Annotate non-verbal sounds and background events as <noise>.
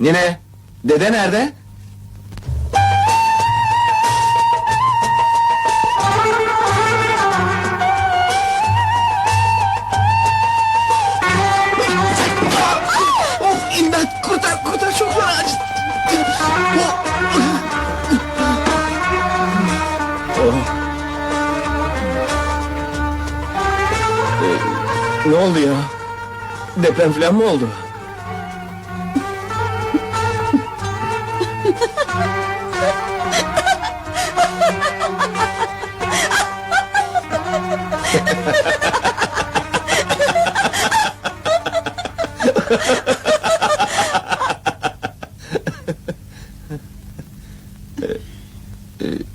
Nine, dede nerede? Of imdat kurtar kurtar çok fena acı. Oh. Ee, ne oldu ya? Deprem falan mı oldu? Uh... <laughs>